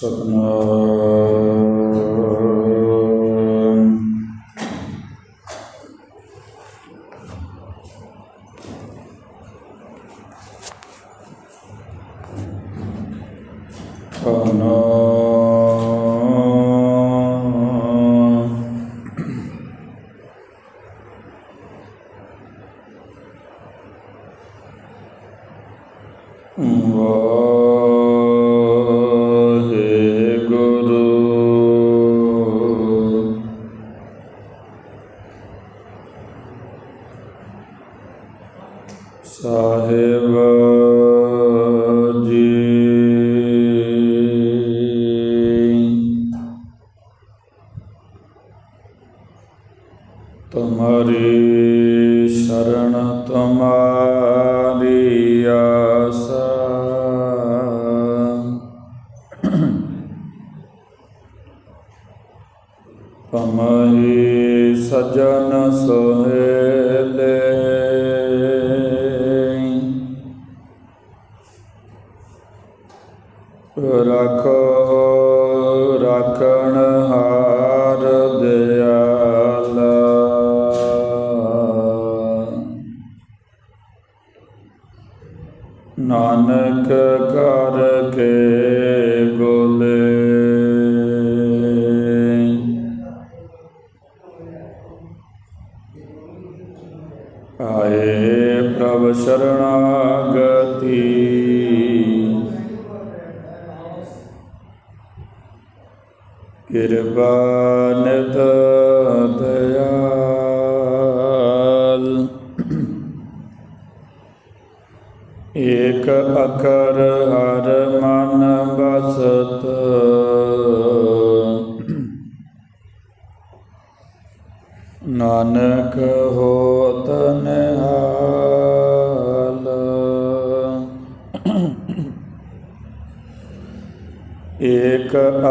ਸਤਨਾਮ। ਸਾਹਿਬ।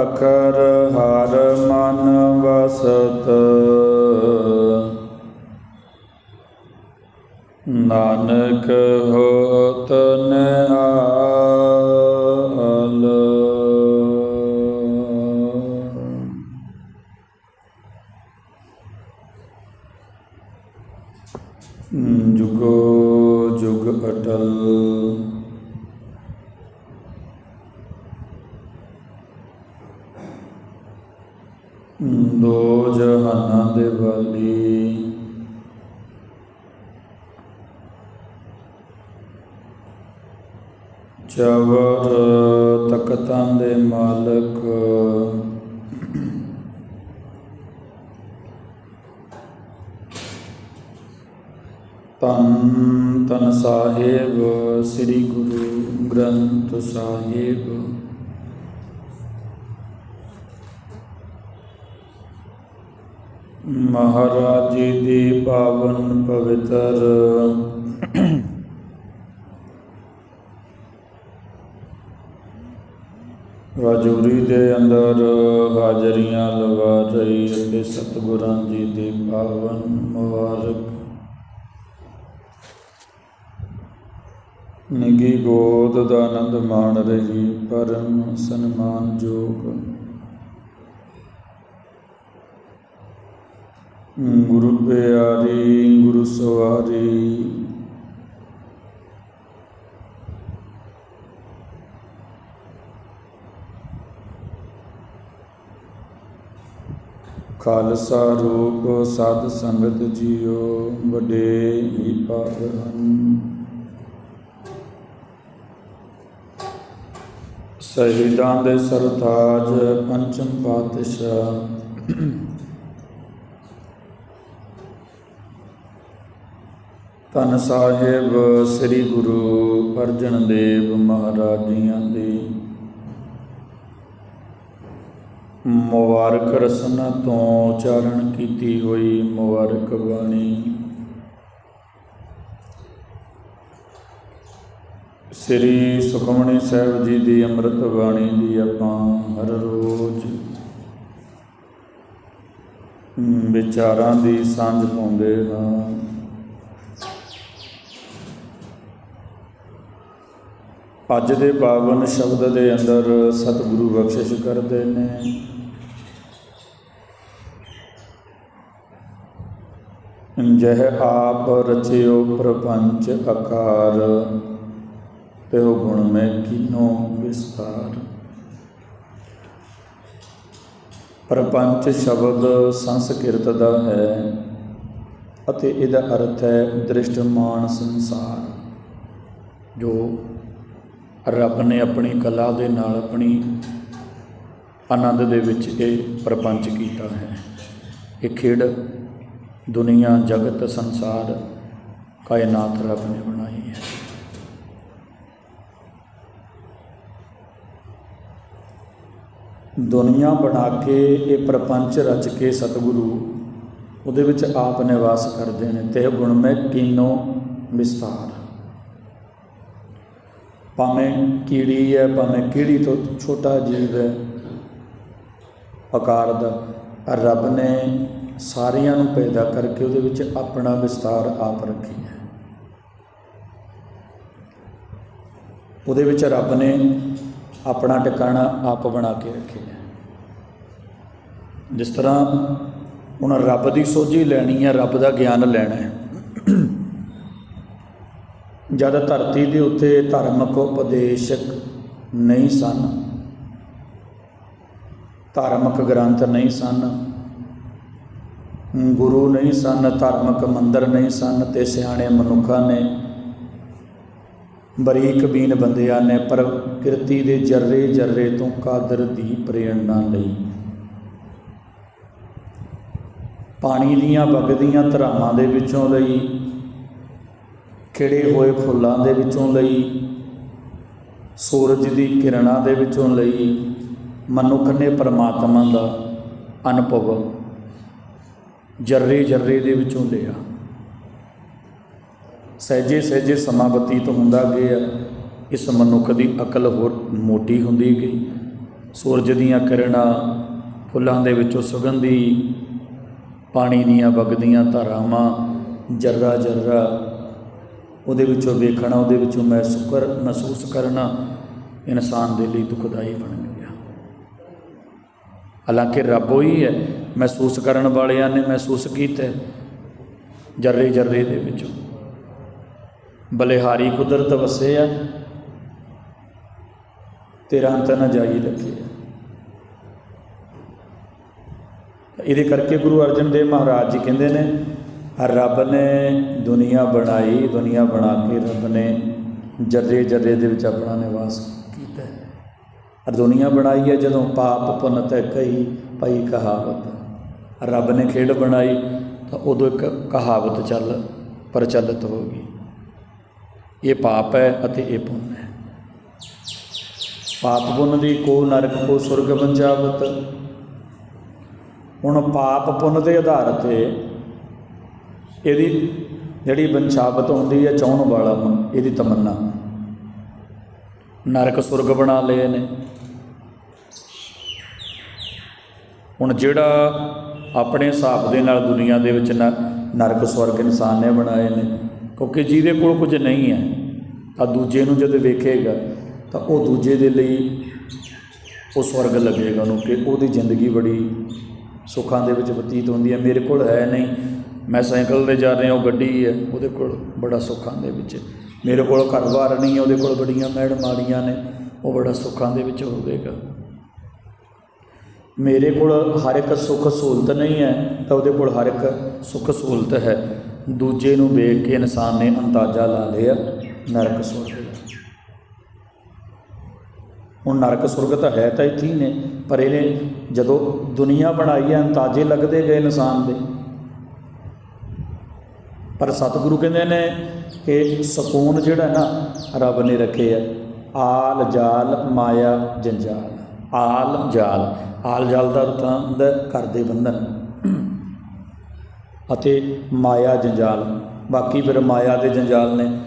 ਏਕ ਅਖਰ ਹਰ ਮਨ ਵਸਤ। ਨਾਨਕ ਹੋਤ ਨਿਹਾਲ। ਜੁਗੋ ਜੁਗ ਅਟਲ। ਦੋ ਜਹਾਨਾਂ ਦੇ ਵਾਲੀ। ਚਵਰ ਤਖਤਾਂ ਦੇ ਮਾਲਕ। ਤਨ ਤਨ ਸਾਹਿਬ, ਸ੍ਰੀ ਗੁਰੂ ਗ੍ਰੰਥ ਸਾਹਿਬ। ਮਹਾਰਾਜ ਜੀ ਦੀ ਪਾਵਨ ਪਵਿੱਤਰ। ਰਾਜੂਰੀ ਦੇ ਅੰਦਰ ਹਾਜ਼ਰੀਆਂ ਲਵਾ ਰਹੀ ਅਤੇ ਸਤਿਗੁਰਾਂ ਜੀ ਦੀ ਪਾਵਨ ਮੁਬਾਰਕ। ਨਿੱਗੀ ਗੋਦ ਦਾ ਆਨੰਦ ਮਾਣ ਰਹੀ, ਪਰਮ ਸਨਮਾਨਯੋਗ ਗੁਰੂ ਪਿਆਰੀ ਗੁਰੂ ਸਵਾਰੀ ਖਾਲਸਾ ਰੂਪ ਸਾਧ ਸੰਗਤ ਜੀਓ, ਵੱਡੇ ਹੀ ਭਾਗ ਹਨ। ਸ਼ਹੀਦਾਂ ਦੇ ਸਰਤਾਜ, ਪੰਚਮ ਪਾਤਸ਼ਾਹ। ਧੰਨ ਸਾਹਿਬ, ਸ੍ਰੀ ਗੁਰੂ ਅਰਜਨ ਦੇਵ ਮਹਾਰਾਜ ਜੀਆਂ ਦੀ ਮੁਬਾਰਕ ਰਸਨਾ ਤੋਂ ਉਚਾਰਨ ਕੀਤੀ ਹੋਈ ਮੁਬਾਰਕ ਬਾਣੀ। ਸ੍ਰੀ ਸੁਖਮਣੀ ਸਾਹਿਬ ਜੀ ਦੀ ਅੰਮ੍ਰਿਤ ਬਾਣੀ ਦੀ ਆਪਾਂ ਹਰ ਰੋਜ਼ ਵਿਚਾਰਾਂ ਦੀ ਸਾਂਝ ਪਾਉਂਦੇ ਹਾਂ। ਅੱਜ ਦੇ ਪਾਵਨ ਸ਼ਬਦ ਦੇ ਅੰਦਰ ਸਤਿਗੁਰੂ ਬਖਸ਼ਿਸ਼ ਕਰਦੇ ਨੇ। ਜਹ ਆਪ ਰਚਿਓ ਪ੍ਰਪੰਚ ਆਕਾਰ ਪਿਓ ਗੁਣ ਮੈਂ ਕੀਨੋ ਵਿਸਤਾਰ ਪ੍ਰਪੰਚ ਸ਼ਬਦ ਸੰਸਕ੍ਰਿਤ ਦਾ ਹੈ ਅਤੇ ਇਹਦਾ ਅਰਥ ਹੈ ਦ੍ਰਿਸ਼ਟਮਾਨ ਸੰਸਾਰ, ਜੋ ਰੱਬ ਨੇ ਆਪਣੀ ਕਲਾ ਦੇ ਨਾਲ ਆਪਣੀ ਆਨੰਦ ਦੇ ਵਿੱਚ ਇਹ ਪ੍ਰਪੰਚ ਕੀਤਾ ਹੈ। ਇਹ ਖੇਡ ਦੁਨੀਆ, ਜਗਤ, ਸੰਸਾਰ, ਕਾਇਨਾਤ ਰੱਬ ਨੇ ਬਣਾਈ ਹੈ। ਦੁਨੀਆ ਬਣਾ ਕੇ ਇਹ ਪ੍ਰਪੰਚ ਰਚ ਕੇ ਸਤਿਗੁਰੂ ਉਹਦੇ ਵਿੱਚ ਆਪ ਨਿਵਾਸ ਕਰਦੇ ਨੇ। ਤੇ ਗੁਣ ਮੈਂ ਕੀਨੋ ਵਿਸਤਾਰ ਭਾਵੇਂ ਕੀੜੀ ਹੈ, ਭਾਵੇਂ ਕੀੜੀ ਤੋਂ ਛੋਟਾ ਜੀਵ ਹੈ ਆਕਾਰ ਦਾ, ਰੱਬ ਨੇ ਸਾਰਿਆਂ ਨੂੰ ਪੈਦਾ ਕਰਕੇ ਉਹਦੇ ਵਿੱਚ ਆਪਣਾ ਵਿਸਤਾਰ ਆਪ ਰੱਖੀ ਹੈ। ਉਹਦੇ ਵਿੱਚ ਰੱਬ ਨੇ ਆਪਣਾ ਟਿਕਾਣਾ ਆਪ ਬਣਾ ਕੇ ਰੱਖਿਆ ਹੈ। ਜਿਸ ਤਰ੍ਹਾਂ ਹੁਣ ਰੱਬ ਦੀ ਸੋਝੀ ਲੈਣੀ ਹੈ, ਰੱਬ ਦਾ ਗਿਆਨ ਲੈਣਾ ਹੈ। ਜਦ ਧਰਤੀ ਦੇ ਉੱਤੇ ਧਾਰਮਿਕ ਉਪਦੇਸ਼ਕ ਨਹੀਂ ਸਨ, ਧਾਰਮਿਕ ਗ੍ਰੰਥ ਨਹੀਂ ਸਨ, ਗੁਰੂ ਨਹੀਂ ਸਨ, ਧਾਰਮਿਕ ਮੰਦਰ ਨਹੀਂ ਸਨ ਤੇ ਸਿਆਣੇ ਮਨੁੱਖਾਂ ਨੇ ਬਰੀਕ ਬੀਨ ਬੰਦਿਆਂ ਨੇ ਪ੍ਰਕਿਰਤੀ ਦੇ ਜਰਰੇ ਜਰਰੇ ਤੋਂ ਕਾਦਰ ਦੀ ਪ੍ਰੇਰਣਾ ਲਈ। ਪਾਣੀ ਦੀਆਂ ਵਗਦੀਆਂ ਧਰਾਵਾਂ ਦੇ ਵਿੱਚੋਂ ਲਈ ਖਿੜੇ ਹੋਏ ਫੁੱਲਾਂ ਦੇ ਵਿੱਚੋਂ ਲਈ, ਸੂਰਜ ਦੀ ਕਿਰਨਾਂ ਦੇ ਵਿੱਚੋਂ ਲਈ, ਮਨੁੱਖ ਨੇ ਪਰਮਾਤਮਾ ਦਾ ਅਨੁਭਵ ਜਰਰੇ ਜਰਰੇ ਦੇ ਵਿੱਚੋਂ ਲਿਆ। ਸਹਿਜੇ ਸਹਿਜੇ ਸਮਾਂ ਬਤੀਤ ਹੁੰਦਾ ਗਿਆ, ਇਸ ਮਨੁੱਖ ਦੀ ਅਕਲ ਹੋਰ ਮੋਟੀ ਹੁੰਦੀ ਗਈ। ਸੂਰਜ ਦੀਆਂ ਕਿਰਨਾਂ ਫੁੱਲਾਂ ਦੇ ਵਿੱਚੋਂ ਸੁਗੰਧੀ, ਪਾਣੀ ਦੀਆਂ ਵਗਦੀਆਂ ਧਾਰਾਵਾਂ, ਜਰਰਾ ਜਰਰਾ ਉਹਦੇ ਵਿੱਚੋਂ ਵੇਖਣਾ, ਉਹਦੇ ਵਿੱਚੋਂ ਮਹਿਸੂਸ ਕਰ, ਮਹਿਸੂਸ ਕਰਨਾ, ਇਨਸਾਨ ਦੇ ਲਈ ਦੁਖਦਾਈ ਬਣ ਗਿਆ। ਹਾਲਾਂਕਿ ਰੱਬ ਹੀ ਹੈ, ਮਹਿਸੂਸ ਕਰਨ ਵਾਲਿਆਂ ਨੇ ਮਹਿਸੂਸ ਕੀਤਾ ਜਰਰੇ ਜਰਰੇ ਦੇ ਵਿੱਚੋਂ। ਬਲਿਹਾਰੀ ਕੁਦਰਤ ਵਸੇ ਆ, ਤੇਰਾ ਅੰਤ ਨਾ ਜਾਈ ਰੱਖੇ ਇਹਦੇ ਕਰਕੇ ਗੁਰੂ ਅਰਜਨ ਦੇਵ ਮਹਾਰਾਜ ਜੀ ਕਹਿੰਦੇ ਨੇ ਰੱਬ ਨੇ ਦੁਨੀਆ ਬਣਾਈ, ਦੁਨੀਆ ਬਣਾ ਕੇ ਰੱਬ ਨੇ ਜਰੇ ਜਰੇ ਦੇ ਵਿੱਚ ਆਪਣਾ ਨਿਵਾਸ ਕੀਤਾ ਹੈ। ਦੁਨੀਆ ਬਣਾਈ ਹੈ ਜਦੋਂ ਪਾਪ ਪੁੰਨ ਤੇ ਕਈ ਪਈ ਕਹਾਵਤ। ਰੱਬ ਨੇ ਖੇਡ ਬਣਾਈ ਤਾਂ ਉਦੋਂ ਇੱਕ ਕਹਾਵਤ ਚੱਲ, ਪ੍ਰਚਲਿਤ ਹੋ ਗਈ। ਇਹ ਪਾਪ ਹੈ ਅਤੇ ਇਹ ਪੁੰਨ ਹੈ। ਪਾਪ ਪੁੰਨ ਦੀ ਕੋ ਨਰਕ, ਕੋ ਸੁਰਗ, ਬੰਜਾਵਤ। ਹੁਣ ਪਾਪ ਪੁੰਨ ਦੇ ਆਧਾਰ ਤੇ ਇਹਦੀ ਜਿਹੜੀ ਬੰਛਾਵਤ ਹੁੰਦੀ ਹੈ ਚਾਹਣ ਵਾਲਾ ਨੂੰ ਇਹਦੀ ਤਮੰਨਾ। ਨਰਕ ਸੁਰਗ ਬਣਾ ਲਏ ਨੇ। ਹੁਣ ਜਿਹੜਾ ਆਪਣੇ ਹਿਸਾਬ ਦੇ ਨਾਲ ਦੁਨੀਆ ਦੇ ਵਿੱਚ ਨਰਕ ਸਵਰਗ ਇਨਸਾਨ ਨੇ ਬਣਾਏ ਨੇ, ਕਿਉਂਕਿ ਜਿਹਦੇ ਕੋਲ ਕੁਝ ਨਹੀਂ ਹੈ, ਤਾਂ ਦੂਜੇ ਨੂੰ ਜਦੋਂ ਵੇਖੇਗਾ, ਤਾਂ ਉਹ ਦੂਜੇ ਦੇ ਲਈ ਉਹ ਸਵਰਗ ਲੱਗੇਗਾ ਉਹਨੂੰ, ਕਿ ਉਹਦੀ ਜ਼ਿੰਦਗੀ ਬੜੀ ਸੁੱਖਾਂ ਦੇ ਵਿੱਚ ਬਤੀਤ ਹੁੰਦੀ ਹੈ। ਮੇਰੇ ਕੋਲ ਹੈ ਨਹੀਂ। ਮੈਂ ਸਾਈਕਲ ਤੇ ਜਾ ਰਿਹਾ, ਉਹ ਗੱਡੀ ਹੈ, ਉਹਦੇ ਕੋਲ ਬੜਾ ਸੁੱਖਾਂ ਦੇ ਵਿੱਚ। ਮੇਰੇ ਕੋਲ ਘਰ-ਬਾਰ ਨਹੀਂ ਹੈ, ਉਹਦੇ ਕੋਲ ਬੜੀਆਂ ਮਹਿੜ ਮਾੜੀਆਂ ਨੇ, ਉਹ ਬੜਾ ਸੁੱਖਾਂ ਦੇ ਵਿੱਚ ਹੋਵੇਗਾ। ਮੇਰੇ ਕੋਲ ਹਰ ਇੱਕ ਸੁੱਖ ਸਹੂਲਤ ਨਹੀਂ ਹੈ, ਤਾਂ ਉਹਦੇ ਕੋਲ ਹਰ ਇੱਕ ਸੁੱਖ ਸਹੂਲਤ ਹੈ। ਦੂਜੇ ਨੂੰ ਵੇਖ ਕੇ ਇਨਸਾਨ ਨੇ ਅੰਦਾਜ਼ਾ ਲਾ ਲਿਆ, ਨਰਕ ਸੁਰਗ ਹੁਣ ਨਰਕ ਸੁਰਗ ਤਾਂ ਹੈ ਤਾਂ ਇੱਥੇ ਹੀ ਨੇ, ਪਰ ਇਹਨੇ ਜਦੋਂ ਦੁਨੀਆ ਬਣਾਈ ਹੈ, ਅੰਦਾਜ਼ੇ ਲੱਗਦੇ ਗਏ ਇਨਸਾਨ ਦੇ। ਪਰ ਸਤਿਗੁਰੂ ਕਹਿੰਦੇ ਨੇ ਕਿ ਸਕੂਨ ਜਿਹੜਾ ਨਾ ਰੱਬ ਨੇ ਰੱਖੇ ਆ। ਆਲ ਜਾਲ ਮਾਇਆ ਜੰਜਾਲ। ਆਲ ਜਾਲ। ਆਲ ਜਾਲ ਦਾ ਅਰਥ ਹੁੰਦਾ ਘਰ ਦੇ ਬੰਧਨ। ਅਤੇ ਮਾਇਆ ਜੰਜਾਲ। ਬਾਕੀ ਫਿਰ ਮਾਇਆ ਦੇ ਜੰਜਾਲ ਨੇ।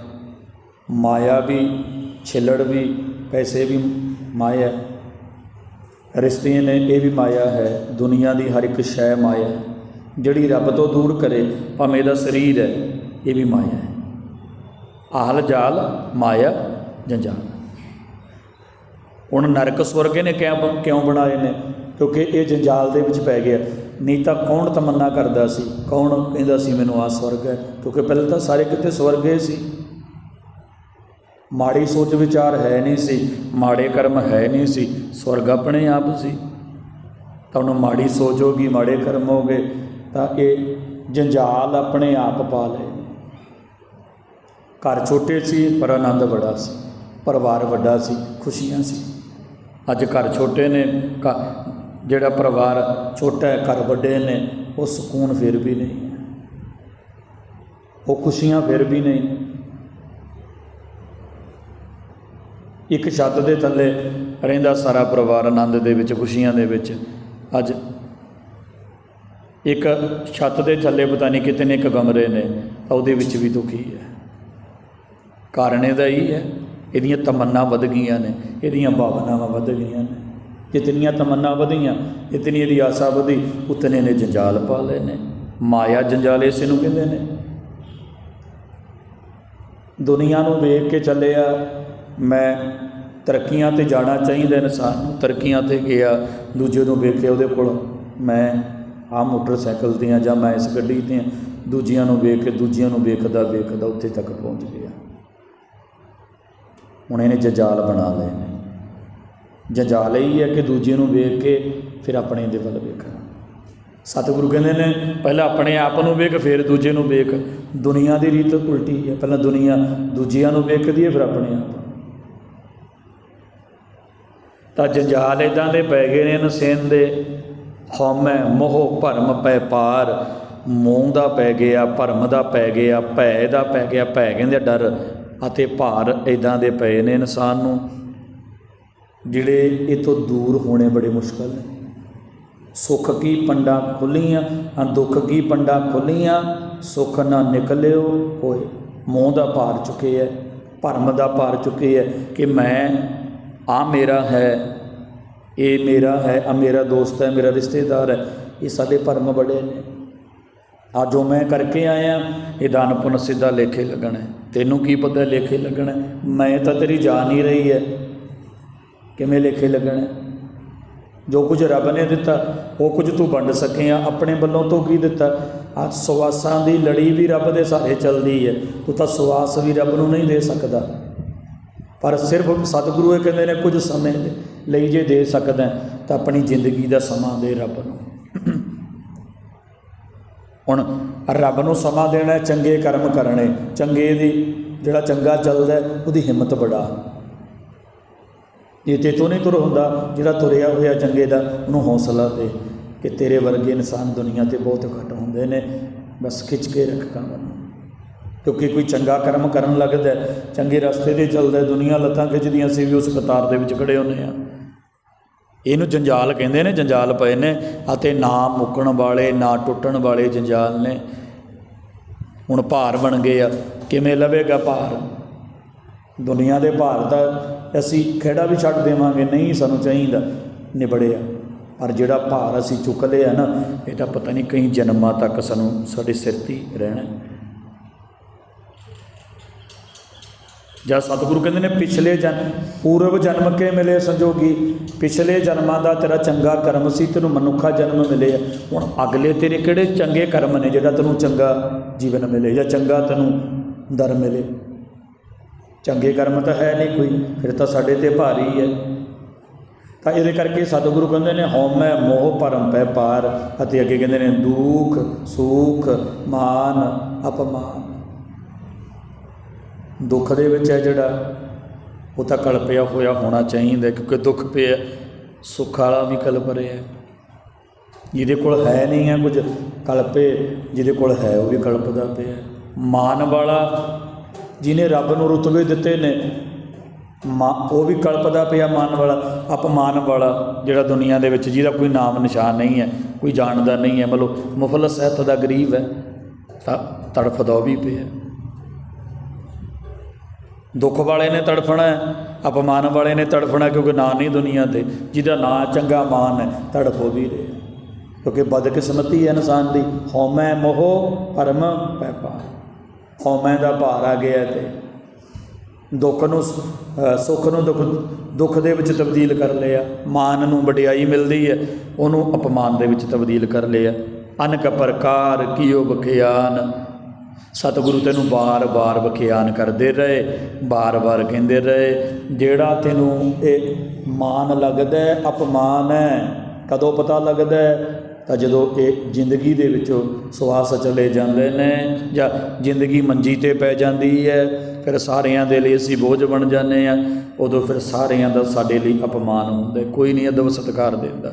ਮਾਇਆ ਵੀ, ਛਿੱਲੜ ਵੀ, ਪੈਸੇ ਵੀ ਮਾਇਆ। ਰਿਸ਼ਤੇ ਨੇ ਇਹ ਵੀ ਮਾਇਆ ਹੈ। ਦੁਨੀਆ ਦੀ ਹਰ ਇੱਕ ਸ਼ੈ ਮਾਇਆ ਹੈ। ਜਿਹੜੀ ਰੱਬ ਤੋਂ ਦੂਰ ਕਰੇ, ਭਾਵੇਂ ਇਹਦਾ ਸਰੀਰ ਹੈ, ਇਹ ਵੀ ਮਾਇਆ ਹੈ। ਆਹਲ ਜਾਲ, ਮਾਇਆ ਜੰਜਾਲ ਹੁਣ ਨਰਕ ਸਵਰਗ ਇਹਨੇ ਕਿਉਂ ਕਿਉਂ ਬਣਾਏ ਨੇ? ਕਿਉਂਕਿ ਇਹ ਜੰਜਾਲ ਦੇ ਵਿੱਚ ਪੈ ਗਿਆ। ਨਹੀਂ ਤਾਂ ਕੌਣ ਤਮੰਨਾ ਕਰਦਾ ਸੀ? ਕੌਣ ਕਹਿੰਦਾ ਸੀ, ਮੈਨੂੰ ਆ ਸਵਰਗ ਹੈ? ਕਿਉਂਕਿ ਪਹਿਲਾਂ ਤਾਂ ਸਾਰੇ ਕਿਤੇ ਸਵਰਗ ਹੀ ਸੀ। ਮਾੜੀ ਸੋਚ ਵਿਚਾਰ ਹੈ ਨਹੀਂ ਸੀ। ਮਾੜੇ ਕਰਮ ਹੈ ਨਹੀਂ ਸੀ। ਸਵਰਗ ਆਪਣੇ ਆਪ ਸੀ। ਤਾਂ ਉਹਨੂੰ ਮਾੜੀ ਸੋਚ ਹੋਗੀ ਮਾੜੇ ਕਰਮ ਹੋ ਗਏ। ਤਾਂ ਇਹ ਜੰਜਾਲ ਆਪਣੇ ਆਪ ਪਾ ਲਏ। ਘਰ ਛੋਟੇ ਸੀ, ਪਰ ਆਨੰਦ ਬੜਾ ਸੀ। ਪਰਿਵਾਰ ਵੱਡਾ ਸੀ, ਖੁਸ਼ੀਆਂ ਸੀ। ਅੱਜ ਘਰ ਛੋਟੇ ਨੇ, ਘ- ਜਿਹੜਾ ਪਰਿਵਾਰ ਛੋਟਾ ਹੈ, ਘਰ ਵੱਡੇ ਨੇ, ਉਹ ਸਕੂਨ ਫਿਰ ਵੀ ਨਹੀਂ। ਉਹ ਖੁਸ਼ੀਆਂ ਫਿਰ ਵੀ ਨਹੀਂ। ਇੱਕ ਛੱਤ ਦੇ ਥੱਲੇ ਰਹਿੰਦਾ ਸਾਰਾ ਪਰਿਵਾਰ ਆਨੰਦ ਦੇ ਵਿੱਚ, ਖੁਸ਼ੀਆਂ ਦੇ ਵਿੱਚ। ਅੱਜ ਇੱਕ ਛੱਤ ਦੇ ਥੱਲੇ ਪਤਾ ਨਹੀਂ ਕਿਤਨੇ ਕੁ ਕਮਰੇ ਨੇ, ਤਾਂ ਉਹਦੇ ਵਿੱਚ ਵੀ ਦੁਖੀ ਹੈ। ਕਾਰਨ ਇਹਦਾ ਹੀ ਹੈ, ਇਹਦੀਆਂ ਤਮੰਨਾ ਵਧ ਗਈਆਂ ਨੇ, ਇਹਦੀਆਂ ਭਾਵਨਾਵਾਂ ਵਧ ਗਈਆਂ ਨੇ। ਜਿਤਨੀਆਂ ਤਮੰਨਾ ਵਧੀਆਂ, ਇਤਨੀ ਇਹਦੀ ਆਸਾ ਵਧੀ, ਉਤਨੇ ਨੇ ਜੰਜਾਲ ਪਾ ਲਏ ਨੇ। ਮਾਇਆ ਜੰਜਾਲ ਇਸੇ ਨੂੰ ਕਹਿੰਦੇ ਨੇ। ਦੁਨੀਆ ਨੂੰ ਵੇਖ ਕੇ ਚੱਲਿਆ, ਮੈਂ ਤਰੱਕੀਆਂ ਤੇ ਜਾਣਾ ਚਾਹੀਦਾ ਇਨਸਾਨ ਨੂੰ, ਤਰੱਕੀਆਂ ਤੇ ਗਿਆ, ਦੂਜੇ ਨੂੰ ਵੇਖਿਆ ਉਹਦੇ ਕੋਲ, ਮੈਂ ਆ ਮੋਟਰਸਾਈਕਲ ਤੇ ਆ ਜਾਂ ਮੈਂ ਇਸ ਗੱਡੀ ਤੇ ਆ ਦੂਜਿਆਂ ਨੂੰ ਵੇਖ ਕੇ ਦੂਜਿਆਂ ਨੂੰ ਵੇਖਦਾ ਵੇਖਦਾ ਉੱਥੇ ਤੱਕ ਪਹੁੰਚ ਗਿਆ। ਹੁਣ ਇਹਨੇ ਜਜਾਲ ਬਣਾ ਲਏ ਨੇ। ਜਜਾਲ ਇਹ ਹੈ ਕਿ ਦੂਜੇ ਨੂੰ ਵੇਖ ਕੇ ਫਿਰ ਆਪਣੇ ਦੇ ਵੱਲ ਵੇਖਣਾ। ਸਤਿਗੁਰੂ ਕਹਿੰਦੇ ਨੇ, ਪਹਿਲਾਂ ਆਪਣੇ ਆਪ ਨੂੰ ਵੇਖ, ਫਿਰ ਦੂਜੇ ਨੂੰ ਵੇਖ। ਦੁਨੀਆ ਦੀ ਰੀਤ ਉਲਟੀ ਹੈ। ਪਹਿਲਾਂ ਦੁਨੀਆ ਦੂਜਿਆਂ ਨੂੰ ਵੇਖਦੀ ਹੈ, ਫਿਰ ਆਪਣੇ ਆਪ ਤਾਂ ਜੰਜਾਲ ਇਦਾਂ ਦੇ ਪੈ ਗਏ ਨੇ ਨਸੇਨ ਦੇ। ਹਉਮੈ ਮੋਹ ਭਰਮ ਪੈ ਪਾਰ, ਮੋਹ ਦਾ ਪੈ ਗਿਆ, ਭਰਮ ਦਾ ਪੈ ਗਿਆ, ਭੈ ਦਾ ਪੈ ਗਿਆ, ਭੈ ਕਹਿੰਦੇ ਡਰ ਅਤੇ ਭਾਰ ਇਦਾਂ ਦੇ ਪਏ ਨੇ ਇਨਸਾਨ ਨੂੰ, ਜਿਹੜੇ ਇਹ ਤੋਂ ਦੂਰ ਹੋਣੇ ਬੜੇ ਮੁਸ਼ਕਲ ਨੇ। ਸੁਖ ਕੀ ਪੰਡਾ ਖੁੱਲੀਆਂ ਅ ਦੁੱਖ ਕੀ ਪੰਡਾ ਖੁੱਲੀਆਂ, ਸੁਖ ਨਾ ਨਿਕਲਿਓ ਹੋਏ ਮੋਹ ਦਾ ਭਾਰ ਚੁੱਕੇ ਹੈ ਭਰਮ ਦਾ ਭਾਰ ਚੁੱਕੇ ਹੈ ਕਿ ਮੈਂ ਆ ਮੇਰਾ ਹੈ ਇਹ ਮੇਰਾ ਹੈ ਆ ਮੇਰਾ ਦੋਸਤ ਹੈ, ਮੇਰਾ ਰਿਸ਼ਤੇਦਾਰ ਹੈ। ਇਹ ਸਾਡੇ ਭਰਮ ਬੜੇ ਨੇ। ਆ ਜੋ ਮੈਂ ਕਰਕੇ ਆਇਆ, ਇਹ ਦਾਨ ਪੁੰਨ ਸਿੱਧਾ ਲੇਖੇ ਲੱਗਣਾ ਤੈਨੂੰ ਕੀ ਪਤਾ ਲੇਖੇ ਲੱਗਣਾ ਮੈਂ ਤਾਂ ਤੇਰੀ ਜਾਨ ਹੀ ਰਹੀ ਹੈ। ਕਿਵੇਂ ਲੇਖੇ ਲੱਗਣਾ ਜੋ ਕੁਝ ਰੱਬ ਨੇ ਦਿੱਤਾ, ਉਹ ਕੁਝ ਤੂੰ ਵੰਡ ਸਕੇ ਆ ਆਪਣੇ ਵੱਲੋਂ ਤੋਂ ਕੀ ਦਿੱਤਾ? ਆ ਸਵਾਸਾਂ ਦੀ ਲੜੀ ਵੀ ਰੱਬ ਦੇ ਸਾਰੇ ਚੱਲਦੀ ਹੈ। ਤੂੰ ਤਾਂ ਸਵਾਸ ਵੀ ਰੱਬ ਨੂੰ ਨਹੀਂ ਦੇ ਸਕਦਾ। ਪਰ ਸਿਰਫ ਸਤਿਗੁਰੂ ਇਹ ਕਹਿੰਦੇ ਨੇ, ਕੁਝ ਸਮੇਂ ਲਈ ਜੇ ਦੇ ਸਕਦਾ ਤਾਂ ਆਪਣੀ ਜ਼ਿੰਦਗੀ ਦਾ ਸਮਾਂ ਦੇ ਰੱਬ ਨੂੰ। ਹੁਣ ਰੱਬ ਨੂੰ ਸਮਾਂ ਦੇਣਾ ਚੰਗੇ ਕਰਮ ਕਰਨੇ। ਚੰਗੇ ਦੀ ਜਿਹੜਾ ਚੰਗਾ ਚੱਲਦਾ ਉਹਦੀ ਹਿੰਮਤ ਬੜਾ। ਇਹ ਤੇ ਤੋਂ ਨਹੀਂ ਤੁਰ ਹੁੰਦਾ, ਜਿਹੜਾ ਤੁਰਿਆ ਹੋਇਆ ਚੰਗੇ ਦਾ, ਉਹਨੂੰ ਹੌਸਲਾ ਦੇ ਕਿ ਤੇਰੇ ਵਰਗੇ ਇਨਸਾਨ ਦੁਨੀਆ ਤੇ ਬਹੁਤ ਘੱਟ ਹੁੰਦੇ ਨੇ। ਬਸ ਖਿੱਚ ਕੇ ਰੱਖ ਕੰਮ ਨੂੰ। ਕਿਉਂਕਿ ਕੋਈ ਚੰਗਾ ਕਰਮ ਕਰਨ ਲੱਗਦਾ ਚੰਗੇ ਰਸਤੇ ਤੇ ਚੱਲਦਾ ਹੈ, ਦੁਨੀਆ ਲੱਤਾਂ ਖਿੱਚਦੀਆਂ ਸੀ ਵੀ ਉਸ ਕਤਾਰ ਦੇ ਵਿੱਚ ਖੜੇ ਹੁੰਦੇ ਆ ਇਹਨੂੰ ਜੰਜਾਲ ਕਹਿੰਦੇ ਨੇ ਜੰਜਾਲ ਪਏ ਨੇ ਅਤੇ ਨਾ ਮੁੱਕਣ ਵਾਲੇ ਨਾ ਟੁੱਟਣ ਵਾਲੇ ਜੰਜਾਲ ਨੇ। ਹੁਣ ਭਾਰ ਬਣ ਗਏ ਆ ਕਿਵੇਂ ਲਵੇਗਾ ਭਾਰ? ਦੁਨੀਆ ਦੇ ਭਾਰ ਦਾ ਅਸੀਂ ਖੇੜਾ ਵੀ ਛੱਡ ਦੇਵਾਂਗੇ ਨਹੀਂ ਸਾਨੂੰ ਚਾਹੀਦਾ ਨਿਬੜਿਆ। ਪਰ ਜਿਹੜਾ ਭਾਰ ਅਸੀਂ ਚੁੱਕ ਲਿਆ ਨਾ ਇਹ ਤਾਂ ਪਤਾ ਨਹੀਂ ਕਈ ਜਨਮਾਂ ਤੱਕ ਸਾਨੂੰ ਸਾਡੇ ਸਿਰ ਤੇ ਰਹਿਣਾ ਜਾਂ ਸਤਿਗੁਰੂ ਕਹਿੰਦੇ ਨੇ ਪਿਛਲੇ ਜਨਮ ਪੂਰਵ ਜਨਮ ਕੇ ਮਿਲੇ ਸੰਜੋਗੀ, ਪਿਛਲੇ ਜਨਮਾਂ ਦਾ ਤੇਰਾ ਚੰਗਾ ਕਰਮ ਸੀ, ਤੈਨੂੰ ਮਨੁੱਖਾ ਜਨਮ ਮਿਲੇ ਆ। ਹੁਣ ਅਗਲੇ ਤੇਰੇ ਕਿਹੜੇ ਚੰਗੇ ਕਰਮ ਨੇ ਜਿਹੜਾ ਤੈਨੂੰ ਚੰਗਾ ਜੀਵਨ ਮਿਲੇ ਜਾਂ ਚੰਗਾ ਤੈਨੂੰ ਦਰ ਮਿਲੇ? ਚੰਗੇ ਕਰਮ ਤਾਂ ਹੈ ਨਹੀਂ ਕੋਈ, ਫਿਰ ਤਾਂ ਸਾਡੇ ਤੇ ਭਾਰੀ ਹੈ। ਤਾਂ ਇਹਦੇ ਕਰਕੇ ਸਤਿਗੁਰੂ ਕਹਿੰਦੇ ਨੇ ਹਉਮੈ ਮੋਹ ਭਰਮ ਪੈ ਪਾਰ, ਅਤੇ ਅੱਗੇ ਕਹਿੰਦੇ ਨੇ, ਦੁੱਖ, ਸੁਖ, ਮਾਨ, ਅਪਮਾਨ। ਦੁੱਖ ਦੇ ਵਿੱਚ ਹੈ ਜਿਹੜਾ, ਉਹ ਤਾਂ ਕਲਪਿਆ ਹੋਇਆ ਹੋਣਾ ਚਾਹੀਦਾ ਕਿਉਂਕਿ ਦੁੱਖ ਪਿਆ, ਸੁੱਖ ਵਾਲਾ ਵੀ ਕਲਪ ਰਿਹਾ ਜਿਹਦੇ ਕੋਲ ਹੈ ਨਹੀਂ ਹੈ ਕੁਝ ਕਲਪੇ, ਜਿਹਦੇ ਕੋਲ ਹੈ ਉਹ ਵੀ ਕਲਪਦਾ ਪਿਆ ਮਾਨ ਵਾਲਾ, ਜਿਹਨੇ ਰੱਬ ਨੂੰ ਰੁਤਬੇ ਦਿੱਤੇ ਨੇ, ਮਾ, ਉਹ ਵੀ ਕਲਪਦਾ ਪਿਆ ਮਾਨ ਵਾਲਾ, ਅਪਮਾਨ ਵਾਲਾ, ਜਿਹੜਾ ਦੁਨੀਆ ਦੇ ਵਿੱਚ ਜਿਹਦਾ ਕੋਈ ਨਾਮ ਨਿਸ਼ਾਨ ਨਹੀਂ ਹੈ, ਕੋਈ ਜਾਣਦਾ ਨਹੀਂ ਹੈ, ਮਤਲਬ ਮੁਫਲਸ ਹੈ ਦਾ ਗਰੀਬ ਹੈ, ਤਾਂ ਤੜਫਦਾ ਉਹ ਵੀ ਪਿਆ। ਦੁੱਖ ਵਾਲੇ ਨੇ ਤੜਫਣਾ ਅਪਮਾਨ ਵਾਲੇ ਨੇ ਤੜਫਣਾ ਕਿਉਂਕਿ ਨਾਂ ਨਹੀਂ ਦੁਨੀਆ ਤੇ, ਜਿਹਦਾ ਨਾਂ ਚੰਗਾ ਮਾਨ ਹੈ, ਤੜਫੋ ਵੀ ਰਿਹਾ। ਕਿਉਂਕਿ ਬਦਕਿਸਮਤੀ ਹੈ ਇਨਸਾਨ ਦੀ, ਹਉਮੈ ਮੋਹ ਭਰਮ ਪੈਪਾ। ਹਉਮੈ ਦਾ ਭਾਰ ਆ ਗਿਆ ਤੇ ਦੁੱਖ ਨੂੰ ਸੁੱਖ ਨੂੰ ਦੁੱਖ ਦੁੱਖ ਦੇ ਵਿੱਚ ਤਬਦੀਲ ਕਰ ਲਿਆ। ਮਾਨ ਨੂੰ ਵਡਿਆਈ ਮਿਲਦੀ ਹੈ, ਉਹਨੂੰ ਅਪਮਾਨ ਦੇ ਵਿੱਚ ਤਬਦੀਲ ਕਰ ਲਿਆ। ਅਨਕ ਪ੍ਰਕਾਰ ਕੀਓ ਬਖਿਆਨ ਸਤਿਗੁਰੂ ਤੈਨੂੰ ਬਾਰ-ਬਾਰ ਬਖਿਆਨ ਕਰਦੇ ਰਹੇ ਬਾਰ-ਬਾਰ ਕਹਿੰਦੇ ਰਹੇ ਜਿਹੜਾ ਤੈਨੂੰ ਇਹ ਮਾਨ ਲੱਗਦਾ ਹੈ, ਅਪਮਾਨ ਹੈ ਕਦੋਂ ਪਤਾ ਲੱਗਦਾ ਹੈ? ਤਾਂ ਜਦੋਂ ਇਹ ਜ਼ਿੰਦਗੀ ਦੇ ਵਿੱਚੋਂ ਸਵਾਸ ਚਲੇ ਜਾਂਦੇ ਨੇ ਜਾਂ ਜ਼ਿੰਦਗੀ ਮੰਜੀ ਤੇ ਪੈ ਜਾਂਦੀ ਹੈ ਫਿਰ ਸਾਰਿਆਂ ਦੇ ਲਈ ਅਸੀਂ ਬੋਝ ਬਣ ਜਾਂਦੇ ਆ ਉਦੋਂ ਫਿਰ ਸਾਰਿਆਂ ਦਾ ਸਾਡੇ ਲਈ ਅਪਮਾਨ ਹੁੰਦਾ ਕੋਈ ਨਹੀਂ ਅਦਬ ਸਤਿਕਾਰ ਦਿੰਦਾ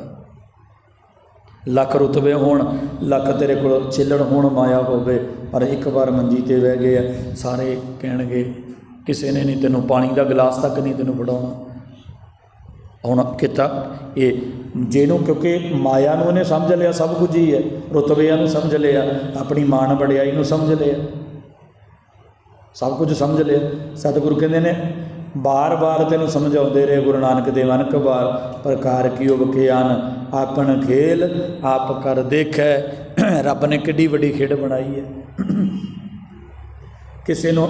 ਲੱਖ ਰੁਤਬੇ ਹੋਣ, ਲੱਖ ਤੇਰੇ ਕੋਲ ਛਿੱਲੜ ਹੋਣ, ਮਾਇਆ ਹੋਵੇ, ਪਰ ਇੱਕ ਵਾਰ ਮੰਜੀ ਤੇ ਬਹਿ ਗਏ ਆ, ਸਾਰੇ ਕਹਿਣਗੇ, ਕਿਸੇ ਨੇ ਨਹੀਂ ਤੈਨੂੰ ਪਾਣੀ ਦਾ ਗਲਾਸ ਤੱਕ ਨਹੀਂ ਤੈਨੂੰ ਫੜਾਉਣਾ। ਹੁਣ ਕਿਤਾ ਇਹ, ਜਿਹਨੂੰ ਕਿਉਂਕਿ ਮਾਇਆ ਨੂੰ ਇਹਨੇ ਸਮਝ ਲਿਆ, ਸਭ ਕੁਝ ਹੀ ਹੈ, ਰੁਤਬਿਆਂ ਨੂੰ ਸਮਝ ਲਿਆ, ਆਪਣੀ ਮਾਣ ਵਡਿਆਈ ਨੂੰ ਸਮਝ ਲਿਆ। ਸਭ ਕੁਝ ਸਮਝ ਲਿਆ। ਸਤਿਗੁਰੂ ਕਹਿੰਦੇ ਨੇ ਬਾਰ-ਬਾਰ ਤੈਨੂੰ ਸਮਝਾਉਂਦੇ ਰਹੇ ਗੁਰੂ ਨਾਨਕ ਦੇਵ ਅਨਕ ਵਾਰ ਪ੍ਰਕਾਰ ਕੀਓ ਬਖਿਆਨ ਆਪਣ ਖੇਲ, ਆਪ ਕਰ ਦੇਖੈ, ਰੱਬ ਨੇ ਕਿੱਡੀ ਵੱਡੀ ਖੇਡ ਬਣਾਈ ਹੈ। ਕਿਸੇ ਨੂੰ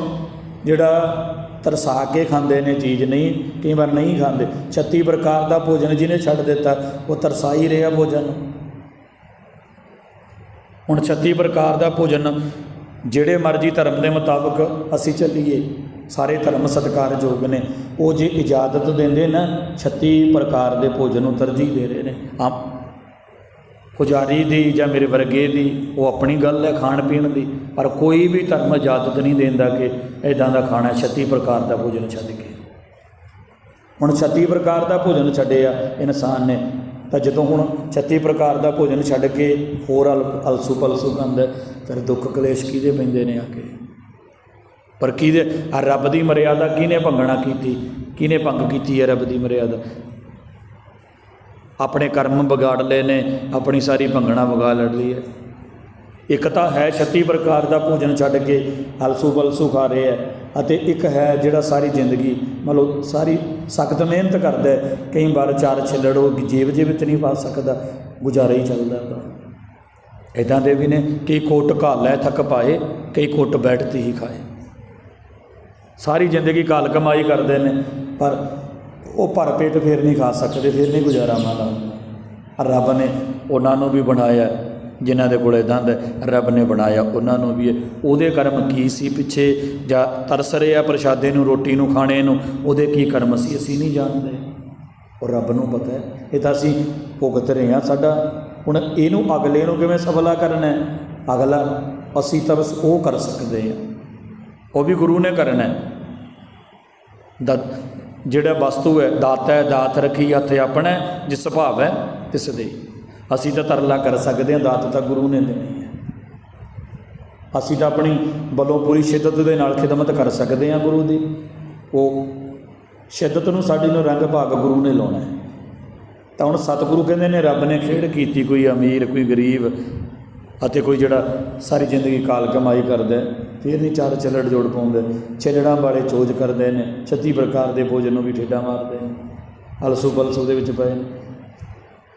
ਜਿਹੜਾ ਤਰਸਾ ਕੇ ਖਾਂਦੇ ਨੇ ਚੀਜ਼ ਨਹੀਂ, ਕਈ ਵਾਰ ਨਹੀਂ ਖਾਂਦੇ। 36 ਪ੍ਰਕਾਰ ਦਾ ਭੋਜਨ ਜਿਹਨੇ ਛੱਡ ਦਿੱਤਾ, ਉਹ ਤਰਸਾ ਹੀ ਰਿਹਾ ਭੋਜਨ। ਹੁਣ 36 ਪ੍ਰਕਾਰ ਦਾ ਭੋਜਨ, ਜਿਹੜੇ ਮਰਜ਼ੀ ਧਰਮ ਦੇ ਮੁਤਾਬਕ ਅਸੀਂ ਚੱਲੀਏ। ਸਾਰੇ ਧਰਮ ਸਤਿਕਾਰਯੋਗ ਨੇ। ਉਹ ਜੇ ਇਜਾਜ਼ਤ ਦਿੰਦੇ ਨਾ 36 ਪ੍ਰਕਾਰ ਦੇ ਭੋਜਨ ਨੂੰ ਤਰਜੀਹ ਦੇ ਰਹੇ ਨੇ। ਆ ਪੁਜਾਰੀ ਦੀ ਜਾਂ ਮੇਰੇ ਵਰਗੇ ਦੀ, ਉਹ ਆਪਣੀ ਗੱਲ ਹੈ ਖਾਣ ਪੀਣ ਦੀ। ਪਰ ਕੋਈ ਵੀ ਧਰਮ ਇਜਾਜ਼ਤ ਨਹੀਂ ਦਿੰਦਾ ਕਿ ਇਦਾਂ ਦਾ ਖਾਣਾ 36 ਪ੍ਰਕਾਰ ਦਾ ਭੋਜਨ ਛੱਡ ਕੇ। ਹੁਣ 36 ਪ੍ਰਕਾਰ ਦਾ ਭੋਜਨ ਛੱਡਿਆ ਇਨਸਾਨ ਨੇ, ਤਾਂ ਜਦੋਂ ਹੁਣ 36 ਪ੍ਰਕਾਰ ਦਾ ਭੋਜਨ ਛੱਡ ਕੇ ਹੋਰ ਅਲ ਅਲਸੂ ਪਲਸੂ ਖਾਂਦਾ ਫਿਰ ਦੁੱਖ ਕਲੇਸ਼ ਕਿਹਦੇ ਪੈਂਦੇ ਨੇ ਆ ਕੇ? ਪਰ ਕਿਹਦੇ ਆ ਰੱਬ ਦੀ ਮਰਿਆਦਾ ਕਿਹਨੇ ਭੰਗਣਾ ਕੀਤੀ? ਕਿਹਨੇ ਭੰਗ ਕੀਤੀ ਹੈ ਰੱਬ ਦੀ ਮਰਿਆਦਾ? ਆਪਣੇ ਕਰਮ ਵਿਗਾੜ ਲਏ ਨੇ, ਆਪਣੀ ਸਾਰੀ ਭੰਗਣਾ ਵਿਗਾੜ ਲੜ ਲਈ ਹੈ। ਇੱਕ ਤਾਂ ਹੈ 36 ਪ੍ਰਕਾਰ ਦਾ ਭੋਜਨ ਛੱਡ ਕੇ ਹਲਸੂ ਬਲਸੂ ਖਾ ਰਿਹਾ ਹੈ ਅਤੇ ਇੱਕ ਹੈ ਜਿਹੜਾ ਸਾਰੀ ਜ਼ਿੰਦਗੀ ਮਤਲਬ ਸਾਰੀ ਸਖਤ ਮਿਹਨਤ ਕਰਦਾ ਹੈ, ਕਈ ਵਾਰ ਚਾਰ ਛਿੱਲੜ ਉਹ ਜੇਬ ਜੇ ਵਿੱਚ ਨਹੀਂ ਪਾ ਸਕਦਾ, ਗੁਜ਼ਾਰਾ ਹੀ ਚੱਲਦਾ ਉਹਦਾ ਇਦਾਂ ਦੇ ਵੀ ਨੇ, ਕਈ ਕੋਟ ਘਾਲ ਲੈ ਥੱਕ ਪਾਏ, ਕਈ ਕੋਟ ਬੈਠਤੀ ਹੀ ਖਾਏ। ਸਾਰੀ ਜ਼ਿੰਦਗੀ ਕਾਲ ਕਮਾਈ ਕਰਦੇ ਨੇ ਪਰ ਉਹ ਭਰ ਪੇਟ ਫੇਰ ਨਹੀਂ ਖਾ ਸਕਦੇ ਫੇਰ ਨਹੀਂ ਗੁਜ਼ਾਰਾ ਮਾਲਾ ਹੁੰਦਾ ਰੱਬ ਨੇ ਉਹਨਾਂ ਨੂੰ ਵੀ ਬਣਾਇਆ ਜਿਨ੍ਹਾਂ ਦੇ ਕੋਲੇ ਦੰਦ ਹੈ, ਰੱਬ ਨੇ ਬਣਾਇਆ ਉਹਨਾਂ ਨੂੰ ਵੀ। ਹੈ। ਉਹਦੇ ਕਰਮ ਕੀ ਸੀ ਪਿੱਛੇ? ਜਾਂ ਤਰਸ ਰਿਹਾ ਪ੍ਰਸ਼ਾਦੇ ਨੂੰ ਰੋਟੀ ਨੂੰ ਖਾਣੇ ਨੂੰ? ਉਹਦੇ ਕੀ ਕਰਮ ਸੀ? ਅਸੀਂ ਨਹੀਂ ਜਾਣਦੇ। ਉਹ ਰੱਬ ਨੂੰ ਪਤਾ ਹੈ। ਇਹ ਤਾਂ ਅਸੀਂ ਭੁਗਤ ਰਹੇ ਹਾਂ ਸਾਡਾ। ਹੁਣ ਇਹਨੂੰ ਅਗਲੇ ਨੂੰ ਕਿਵੇਂ ਸਫਲਾ ਕਰਨਾ ਹੈ? ਅਗਲਾ ਅਸੀਂ ਤਾਂ ਬਸ ਉਹ ਕਰ ਸਕਦੇ ਹਾਂ। ਉਹ ਵੀ ਗੁਰੂ ਨੇ ਕਰਨਾ ਹੈ। ਦਾ ਜਿਹੜਾ ਵਸਤੂ ਹੈ, ਦਾਤਾ ਹੈ, ਦਾਤ ਰੱਖੀ ਹੱਥ ਆਪਣਾ, ਜਿਸ ਸੁਭਾਵ ਹੈ ਤਿਸ ਦੇ। ਅਸੀਂ ਤਾਂ ਤਰਲਾ ਕਰ ਸਕਦੇ ਹਾਂ, ਦਾਤ ਤਾਂ ਗੁਰੂ ਨੇ ਦੇਣੀ ਹੈ। ਅਸੀਂ ਤਾਂ ਆਪਣੀ ਬਲੋਂ ਪੂਰੀ ਸ਼ਿੱਦਤ ਦੇ ਨਾਲ ਖਿਦਮਤ ਕਰ ਸਕਦੇ ਹਾਂ ਗੁਰੂ ਦੀ। ਉਹ ਸ਼ਿੱਦਤ ਨੂੰ ਸਾਡੀ ਨੂੰ ਰੰਗ ਭਾਗ ਗੁਰੂ ਨੇ ਲਾਉਣਾ ਹੈ। ਤਾਂ ਹੁਣ ਸਤਿਗੁਰੂ ਕਹਿੰਦੇ ਨੇ, ਰੱਬ ਨੇ ਖੇਡ ਕੀਤੀ, ਕੋਈ ਅਮੀਰ, ਕੋਈ ਗਰੀਬ, ਅਤੇ ਕੋਈ ਜਿਹੜਾ ਸਾਰੀ ਜ਼ਿੰਦਗੀ ਕਾਲ ਕਮਾਈ ਕਰਦਾ ਫਿਰ ਨਹੀਂ ਚਾਰ ਚੱਲੜ ਜੋੜ ਪਾਉਂਦੇ ਛਿਲੜਾਂ ਵਾਲੇ ਚੋਜ ਕਰਦੇ ਨੇ 36 ਪ੍ਰਕਾਰ ਦੇ ਭੋਜਨ ਨੂੰ ਵੀ ਠੇਡਾ ਮਾਰਦੇ ਨੇ। ਅਲਸੂ ਬਲਸੂ ਦੇ ਵਿੱਚ ਪਏ ਨੇ।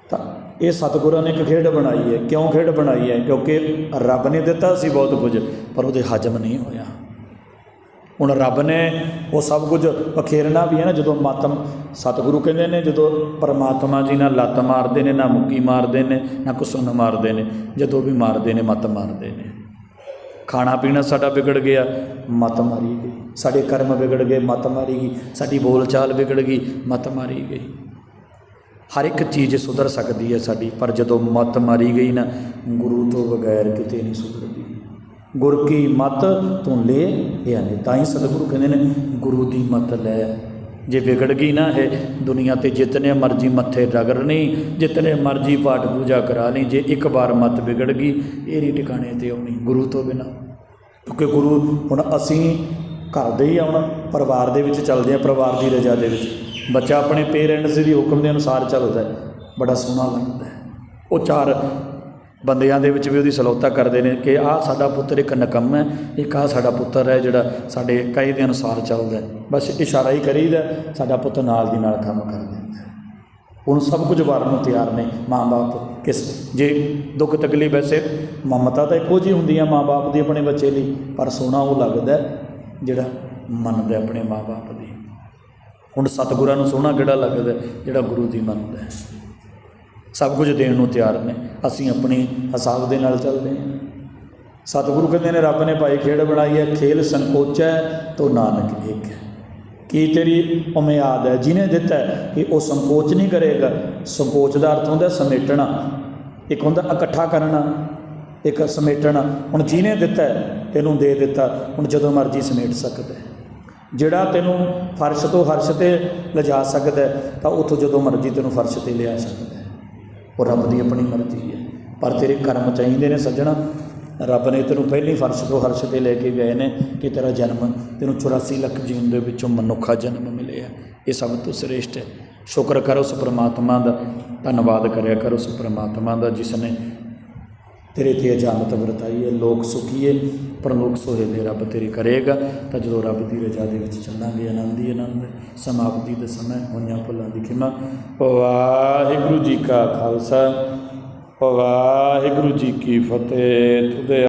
ਤਾਂ ਇਹ ਸਤਿਗੁਰਾਂ ਨੇ ਇੱਕ ਖੇਡ ਬਣਾਈ ਹੈ। ਕਿਉਂ ਖੇਡ ਬਣਾਈ ਹੈ? ਕਿਉਂਕਿ ਰੱਬ ਨੇ ਦਿੱਤਾ ਸੀ ਬਹੁਤ ਕੁਝ, ਪਰ ਉਹਦੇ ਹਜਮ ਨਹੀਂ ਹੋਇਆ। ਹੁਣ ਰੱਬ ਨੇ ਉਹ ਸਭ ਕੁਝ ਪਖੇਰਨਾ ਵੀ ਹੈ ਨਾ, ਜਦੋਂ ਮਾਤਮ ਸਤਿਗੁਰੂ ਕਹਿੰਦੇ ਨੇ, ਜਦੋਂ ਪਰਮਾਤਮਾ ਜੀ ਨਾਲ ਲੱਤ ਮਾਰਦੇ ਨੇ, ਨਾ ਮੁੱਕੀ ਮਾਰਦੇ ਨੇ, ਨਾ ਕੁਸੁੰਨ ਮਾਰਦੇ ਨੇ, ਜਦੋਂ ਵੀ ਮਾਰਦੇ ਨੇ, ਮੱਤ ਮਾਰਦੇ ਨੇ। ਖਾਣਾ ਪੀਣਾ ਸਾਡਾ ਵਿਗੜ ਗਿਆ, ਮੱਤ ਮਾਰੀ ਗਈ। ਸਾਡੇ ਕਰਮ ਵਿਗੜ ਗਏ, ਮੱਤ ਮਾਰੀ ਗਈ। ਸਾਡੀ ਬੋਲ ਚਾਲ ਵਿਗੜ ਗਈ, ਮੱਤ ਮਾਰੀ ਗਈ। ਹਰ ਇੱਕ ਚੀਜ਼ ਸੁਧਰ ਸਕਦੀ ਹੈ ਸਾਡੀ, ਪਰ ਜਦੋਂ ਮੱਤ ਮਾਰੀ ਗਈ ਨਾ, ਗੁਰੂ ਤੋਂ ਬਗੈਰ ਕਿਤੇ ਨਹੀਂ ਸੁਧਰਦੀ। ਗੁਰ ਕੀ ਮਤ ਤੂੰ ਲੈ ਇਹ ਨਹੀਂ ਤਾਂ ਹੀ ਸਤਿਗੁਰੂ ਕਹਿੰਦੇ ਨੇ, ਗੁਰੂ ਦੀ ਮਤ ਲੈ। ਜੇ ਵਿਗੜ ਗਈ ਨਾ ਇਹ, ਦੁਨੀਆ ਤੇ ਜਿਤਨੇ ਮਰਜ਼ੀ ਮੱਥੇ ਰਗੜਨੀ ਜਿਤਨੇ ਮਰਜ਼ੀ ਪਾਠ ਪੂਜਾ ਕਰਾ ਲਈ ਜੇ ਇੱਕ ਵਾਰ ਮਤ ਵਿਗੜ ਗਈ ਇਹ ਨਹੀਂ ਟਿਕਾਣੇ ਤੇ ਆਉਣੀ, ਗੁਰੂ ਤੋਂ ਬਿਨਾ। ਕਿਉਂਕਿ ਗੁਰੂ ਹੁਣ ਅਸੀਂ ਘਰ ਦੇ ਹੀ ਆਉਣਾ ਪਰਿਵਾਰ ਦੇ ਵਿੱਚ ਚੱਲਦੇ ਆ, ਪਰਿਵਾਰ ਦੀ ਰਜ਼ਾ ਦੇ ਵਿੱਚ। ਬੱਚਾ ਆਪਣੇ ਪੇਰੈਂਟਸ ਦੇ ਹੁਕਮ ਦੇ ਅਨੁਸਾਰ ਚੱਲਦਾ ਬੜਾ ਸੋਹਣਾ ਲੱਗਦਾ ਉਹ ਚਾਰ ਬੰਦਿਆਂ ਦੇ ਵਿੱਚ ਵੀ ਉਹਦੀ ਸਲੋਤਾ ਕਰਦੇ ਨੇ ਕਿ ਆਹ ਸਾਡਾ ਪੁੱਤਰ ਇੱਕ ਨਕਮ ਹੈ, ਇੱਕ ਆਹ ਸਾਡਾ ਪੁੱਤਰ ਹੈ ਜਿਹੜਾ ਸਾਡੇ ਕਹੇ ਦੇ ਅਨੁਸਾਰ ਚੱਲਦਾ ਹੈ। ਬਸ ਇਸ਼ਾਰਾ ਹੀ ਕਰੀਦਾ ਸਾਡਾ ਪੁੱਤ ਨਾਲ ਦੀ ਨਾਲ ਕੰਮ ਕਰ ਦਿੰਦਾ ਹੈ। ਉਹਨੂੰ ਸਭ ਕੁਝ ਵਾਰਨ ਨੂੰ ਤਿਆਰ ਨੇ ਮਾਂ-ਬਾਪ, ਕਿਸ ਜੇ ਦੁੱਖ ਤਕਲੀਫ ਵੈਸੇ ਮਮਤਾ ਤਾਂ ਇੱਕੋ ਜਿਹੀ ਹੁੰਦੀ ਆ ਮਾਂ-ਬਾਪ ਦੀ ਆਪਣੇ ਬੱਚੇ ਲਈ, ਪਰ ਸੋਹਣਾ ਉਹ ਲੱਗਦਾ ਜਿਹੜਾ ਮੰਨਦਾ ਆਪਣੇ ਮਾਂ ਬਾਪ ਦੀ। ਹੁਣ ਸਤਿਗੁਰਾਂ ਨੂੰ ਸੋਹਣਾ ਕਿਹੜਾ ਲੱਗਦਾ ਜਿਹੜਾ ਗੁਰੂ ਦੀ ਮੰਨਦਾ ਹੈ। ਸਭ ਕੁਝ ਦੇਣ ਨੂੰ ਤਿਆਰ ਨੇ। ਅਸੀਂ ਆਪਣੀ ਹਿਸਾਬ ਦੇ ਨਾਲ ਚੱਲਦੇ ਹਾਂ। ਸਤਿਗੁਰੂ ਕਹਿੰਦੇ ਨੇ, ਰੱਬ ਨੇ ਭਾਈ ਖੇਡ ਬਣਾਈ ਹੈ, ਖੇਲ ਸੰਕੋਚ ਹੈ ਤੋ ਨਾਨਕ ਏਕ ਹੈ। ਕੀ ਤੇਰੀ ਉਮਿਆਦ ਹੈ? ਜਿਹਨੇ ਦਿੱਤਾ ਕਿ ਉਹ ਸੰਕੋਚ ਨਹੀਂ ਕਰੇਗਾ। ਸੰਕੋਚ ਦਾ ਅਰਥ ਹੁੰਦਾ ਸਮੇਟਣਾ। ਇੱਕ ਹੁੰਦਾ ਇਕੱਠਾ ਕਰਨਾ, ਇੱਕ ਸਮੇਟਣਾ। ਹੁਣ ਜਿਹਨੇ ਦਿੱਤਾ ਤੈਨੂੰ ਦੇ ਦਿੱਤਾ। ਹੁਣ ਜਦੋਂ ਮਰਜ਼ੀ ਸਮੇਟ ਸਕਦਾ ਹੈ। ਜਿਹੜਾ ਤੈਨੂੰ ਫਰਸ਼ ਤੋਂ ਹਰਸ਼ ਤੇ ਲਿਜਾ ਸਕਦਾ ਤਾਂ ਉੱਥੋਂ ਜਦੋਂ ਮਰਜ਼ੀ ਤੈਨੂੰ ਫਰਸ਼ ਤੇ ਲਿਆ ਸਕਦਾ ਉਹ ਰੱਬ ਦੀ ਆਪਣੀ ਮਰਜ਼ੀ ਹੈ। ਪਰ ਤੇਰੇ ਕਰਮ ਚਾਹੀਦੇ ਨੇ ਸੱਜਣਾ। ਰੱਬ ਨੇ ਤੈਨੂੰ ਪਹਿਲੀ ਫਰਸ਼ ਤੋਂ ਹਰਸ਼ ਤੇ ਲੈ ਕੇ ਗਏ ਨੇ ਕਿ ਤੇਰਾ ਜਨਮ, ਤੈਨੂੰ 84 ਲੱਖ ਜੀਵਨ ਦੇ ਵਿੱਚੋਂ ਮਨੁੱਖਾ ਜਨਮ ਮਿਲਿਆ। ਇਹ ਸਭ ਤੋਂ ਸ੍ਰੇਸ਼ਟ ਹੈ। ਸ਼ੁਕਰ ਕਰ ਉਸ ਪ੍ਰਮਾਤਮਾ ਦਾ। ਧੰਨਵਾਦ ਕਰਿਆ ਕਰ ਉਸ ਪ੍ਰਮਾਤਮਾ ਦਾ ਜਿਸ ਨੇ ਤੇਰੇ ਤੇ ਅਜਾਮਤ ਵਰਤਾਈ ਹੈ, ਲੋਕ ਸੁਖੀਏ ਪਰਲੋਕ ਸੋਹੇਲੇ ਰੱਬ ਤੇਰੇ ਕਰੇਗਾ। ਤਾਂ ਜਦੋਂ ਰੱਬ ਦੀ ਰਜ਼ਾ ਦੇ ਵਿੱਚ ਚੱਲਾਂਗੇ, ਆਨੰਦ ਹੀ ਆਨੰਦ ਸਮਾਪਤੀ ਦੇ ਸਮੇਂ ਹੋਈਆਂ ਭੁੱਲਾਂ ਦੀ ਖਿਮਾ। ਵਾਹਿਗੁਰੂ ਜੀ ਕਾ ਖਾਲਸਾ, ਵਾਹਿਗੁਰੂ ਜੀ ਕੀ ਫਤਿਹ। ਤੁਦੇ